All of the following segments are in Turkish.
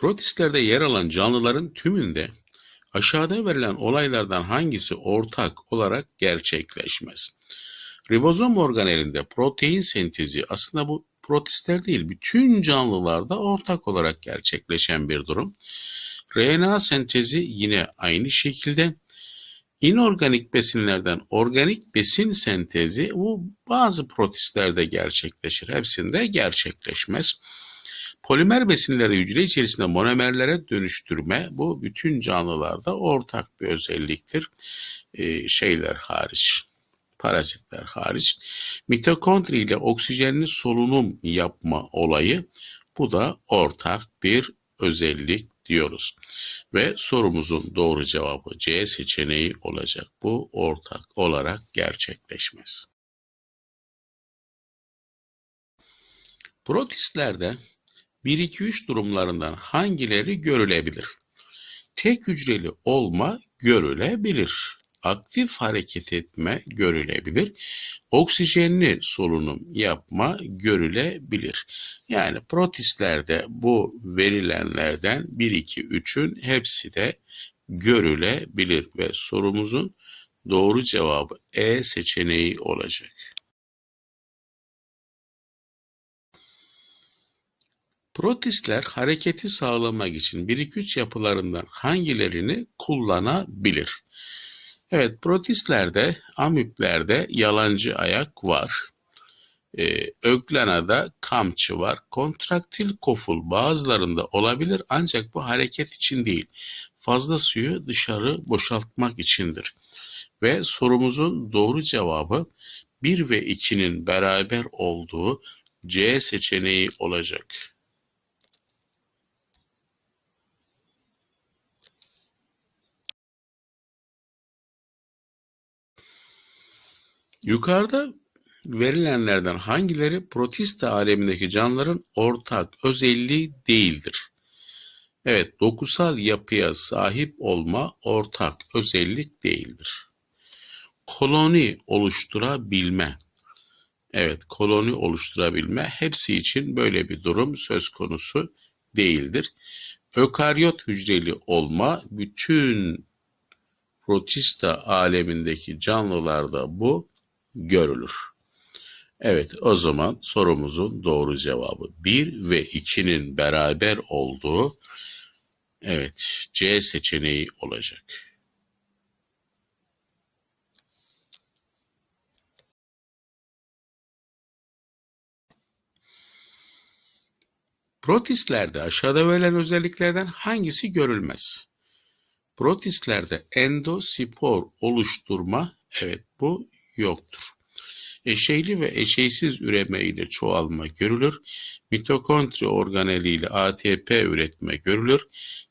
Protistlerde yer alan canlıların tümünde aşağıda verilen olaylardan hangisi ortak olarak gerçekleşmez? Ribozom organelinde protein sentezi aslında bu protistler değil, bütün canlılarda ortak olarak gerçekleşen bir durum. RNA sentezi yine aynı şekilde. İnorganik besinlerden organik besin sentezi bu bazı protistlerde gerçekleşir. Hepsinde gerçekleşmez. Polimer besinleri hücre içerisinde monomerlere dönüştürme bu bütün canlılarda ortak bir özelliktir. Ee, şeyler hariç, parazitler hariç. Mitokondri ile oksijenli solunum yapma olayı bu da ortak bir özellik diyoruz. Ve sorumuzun doğru cevabı C seçeneği olacak. Bu ortak olarak gerçekleşmez. Protistlerde 1-2-3 durumlarından hangileri görülebilir? Tek hücreli olma görülebilir. Aktif hareket etme görülebilir. Oksijenli solunum yapma görülebilir. Yani protistlerde bu verilenlerden 1, 2, 3'ün hepsi de görülebilir ve sorumuzun doğru cevabı E seçeneği olacak. Protistler hareketi sağlamak için 1-2-3 yapılarından hangilerini kullanabilir? Evet, protistlerde, amüplerde yalancı ayak var. Ee, öglenada kamçı var. Kontraktil koful bazılarında olabilir ancak bu hareket için değil. Fazla suyu dışarı boşaltmak içindir. Ve sorumuzun doğru cevabı 1 ve 2'nin beraber olduğu C seçeneği olacak. Yukarıda verilenlerden hangileri protista alemindeki canlıların ortak özelliği değildir? Evet, dokusal yapıya sahip olma ortak özellik değildir. Koloni oluşturabilme. Evet, koloni oluşturabilme hepsi için böyle bir durum söz konusu değildir. Ökaryot hücreli olma bütün protista alemindeki canlılarda bu görülür. Evet o zaman sorumuzun doğru cevabı 1 ve 2'nin beraber olduğu evet C seçeneği olacak. Protistlerde aşağıda verilen özelliklerden hangisi görülmez? Protistlerde endospor oluşturma evet bu yoktur. Eşeyli ve eşeysiz üreme ile çoğalma görülür. Mitokondri organeli ile ATP üretme görülür.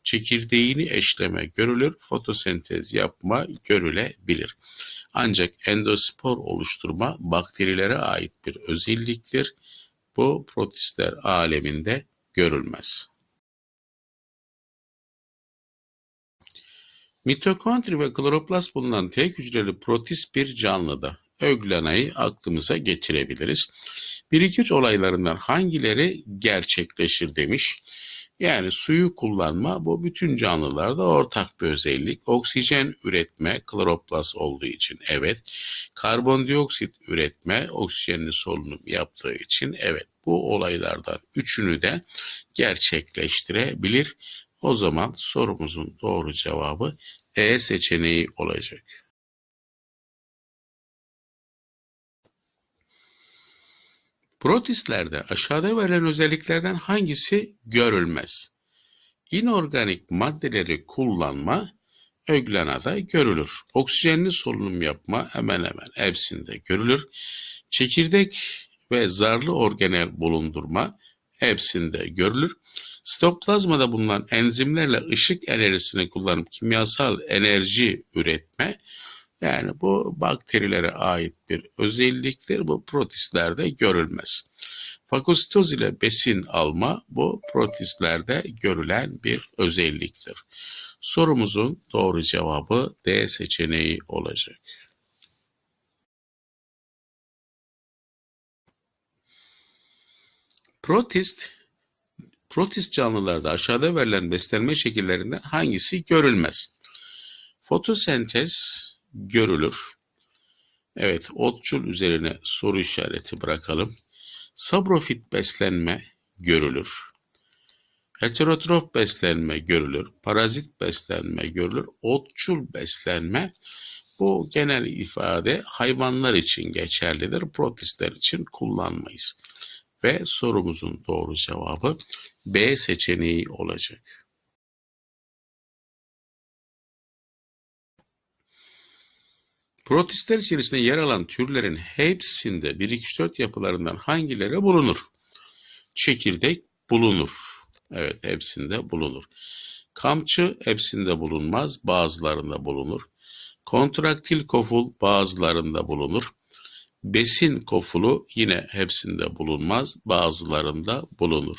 Çekirdeğini eşleme görülür. Fotosentez yapma görülebilir. Ancak endospor oluşturma bakterilere ait bir özelliktir. Bu protistler aleminde görülmez. Mitokondri ve kloroplast bulunan tek hücreli protist bir canlıda öglenayı aklımıza getirebiliriz. 1-2-3 olaylarından hangileri gerçekleşir demiş. Yani suyu kullanma bu bütün canlılarda ortak bir özellik. Oksijen üretme kloroplast olduğu için evet. Karbondioksit üretme oksijenli solunum yaptığı için evet. Bu olaylardan üçünü de gerçekleştirebilir. O zaman sorumuzun doğru cevabı E seçeneği olacak. Protistlerde aşağıda verilen özelliklerden hangisi görülmez? İnorganik maddeleri kullanma öglenada görülür. Oksijenli solunum yapma hemen hemen hepsinde görülür. Çekirdek ve zarlı organel bulundurma hepsinde görülür. Sitoplazmada bulunan enzimlerle ışık enerjisini kullanıp kimyasal enerji üretme yani bu bakterilere ait bir özelliktir. Bu protistlerde görülmez. Fagositoz ile besin alma bu protistlerde görülen bir özelliktir. Sorumuzun doğru cevabı D seçeneği olacak. Protist Protist canlılarda aşağıda verilen beslenme şekillerinden hangisi görülmez? Fotosentez görülür. Evet, otçul üzerine soru işareti bırakalım. Sabrofit beslenme görülür. Heterotrof beslenme görülür. Parazit beslenme görülür. Otçul beslenme bu genel ifade hayvanlar için geçerlidir. Protistler için kullanmayız. Ve sorumuzun doğru cevabı B seçeneği olacak. Protistler içerisinde yer alan türlerin hepsinde 1, 2, 3, 4 yapılarından hangileri bulunur? Çekirdek bulunur. Evet hepsinde bulunur. Kamçı hepsinde bulunmaz, bazılarında bulunur. Kontraktil koful bazılarında bulunur. Besin kofulu yine hepsinde bulunmaz, bazılarında bulunur.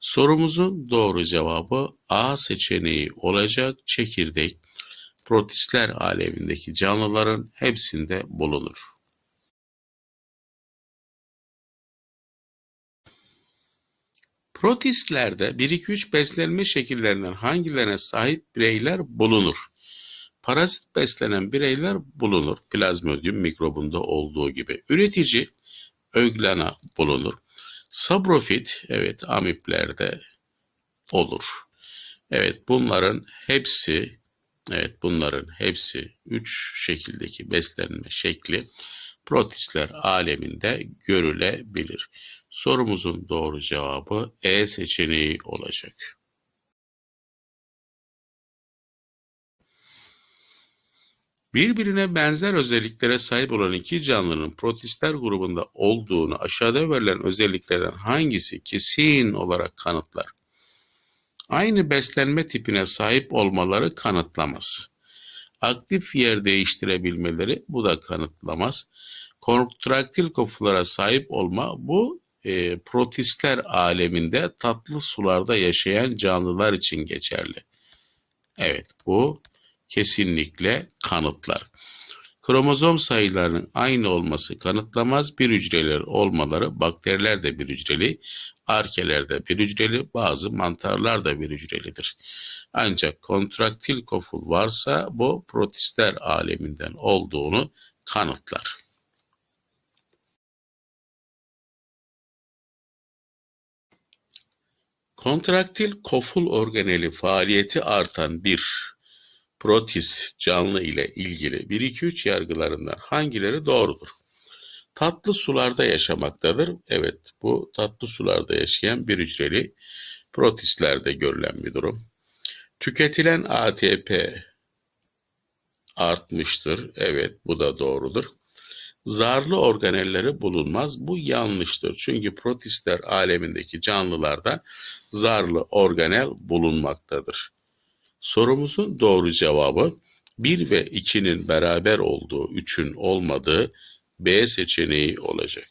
Sorumuzun doğru cevabı A seçeneği olacak. Çekirdek protistler alemindeki canlıların hepsinde bulunur. Protistlerde 1-2-3 beslenme şekillerinden hangilerine sahip bireyler bulunur? Parazit beslenen bireyler bulunur. Plazmodium mikrobunda olduğu gibi. Üretici öglana bulunur. Sabrofit evet amiplerde olur. Evet bunların hepsi evet bunların hepsi 3 şekildeki beslenme şekli protistler aleminde görülebilir. Sorumuzun doğru cevabı E seçeneği olacak. Birbirine benzer özelliklere sahip olan iki canlının protistler grubunda olduğunu aşağıda verilen özelliklerden hangisi kesin olarak kanıtlar? Aynı beslenme tipine sahip olmaları kanıtlamaz. Aktif yer değiştirebilmeleri bu da kanıtlamaz. Kontraktil kofulara sahip olma bu e, protistler aleminde tatlı sularda yaşayan canlılar için geçerli. Evet bu kesinlikle kanıtlar. Kromozom sayılarının aynı olması kanıtlamaz. Bir hücreler olmaları, bakteriler de bir hücreli, arkeler de bir hücreli, bazı mantarlar da bir hücrelidir. Ancak kontraktil koful varsa bu protistler aleminden olduğunu kanıtlar. Kontraktil koful organeli faaliyeti artan bir protist canlı ile ilgili 1-2-3 yargılarından hangileri doğrudur? Tatlı sularda yaşamaktadır. Evet bu tatlı sularda yaşayan bir hücreli protistlerde görülen bir durum. Tüketilen ATP artmıştır. Evet bu da doğrudur. Zarlı organelleri bulunmaz. Bu yanlıştır. Çünkü protistler alemindeki canlılarda zarlı organel bulunmaktadır. Sorumuzun doğru cevabı 1 ve 2'nin beraber olduğu 3'ün olmadığı B seçeneği olacak.